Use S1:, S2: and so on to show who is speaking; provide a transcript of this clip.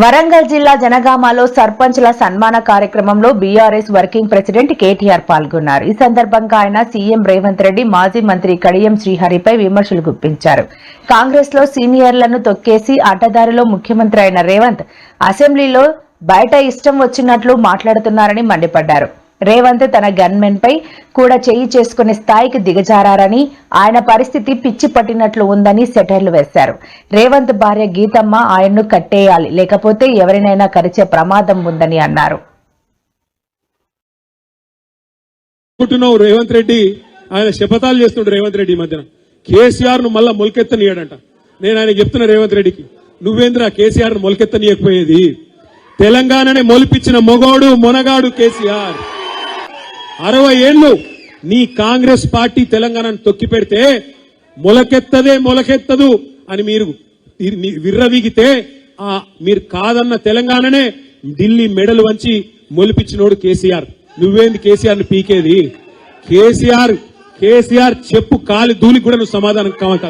S1: వరంగల్ జిల్లా జనగామలో సర్పంచ్ల సన్మాన కార్యక్రమంలో బీఆర్ఎస్ వర్కింగ్ ప్రెసిడెంట్ కేటీఆర్ పాల్గొన్నారు. ఈ సందర్భంగా ఆయన సీఎం రేవంత్ రెడ్డి మాజీ మంత్రి కడియం శ్రీహరిపై విమర్శలు గుప్పించారు. కాంగ్రెస్లో సీనియర్లను తొక్కేసి అడ్డదారిలో ముఖ్యమంత్రి అయిన రేవంత్ అసెంబ్లీలో బయట ఇష్టం వచ్చినట్లు మాట్లాడుతున్నారని మండిపడ్డారు. రేవంత్ తన గన్మెన్ పై కూడా చేయి చేసుకునే స్థాయికి దిగజారని ఆయన పరిస్థితి పిచ్చి పట్టినట్లు ఉందని సెటైర్లు వేశారు. రేవంత్ భార్య గీతమ్మ ఆయన్ను కట్టేయాలి లేకపోతే ఎవరినైనా కరిచే ప్రమాదం ఉందని అన్నారు.
S2: రేవంత్ రెడ్డి? ఆయన శపథాలు చేస్తుండే రేవంత్ రెడ్డి మధ్యన. కేసీఆర్ను మళ్ళా మొలకెత్తనీయడంట. నేను ఆయన చెప్తున్నా రేవంత్ రెడ్డికి నువ్వేంద్ర కేసీఆర్ను మొలకెత్తనీయకపోయేది? తెలంగాణనే మొలిపించిన మొగోడు మొనగాడు కేసీఆర్. అరవై ఏళ్ళు నీ కాంగ్రెస్ పార్టీ తెలంగాణను తొక్కి పెడితే మొలకెత్తదే మొలకెత్తదు అని మీరు విర్రవీగితే ఆ మీరు కాదన్న తెలంగాణనే ఢిల్లీ మెడలు వంచి మొలిపించినోడు కేసీఆర్. నువ్వేంది కేసీఆర్ని పీకేది? కేసీఆర్ కేసీఆర్ చెప్పు కాలి దూలికి కూడా నువ్వు సమాధానం కావాలి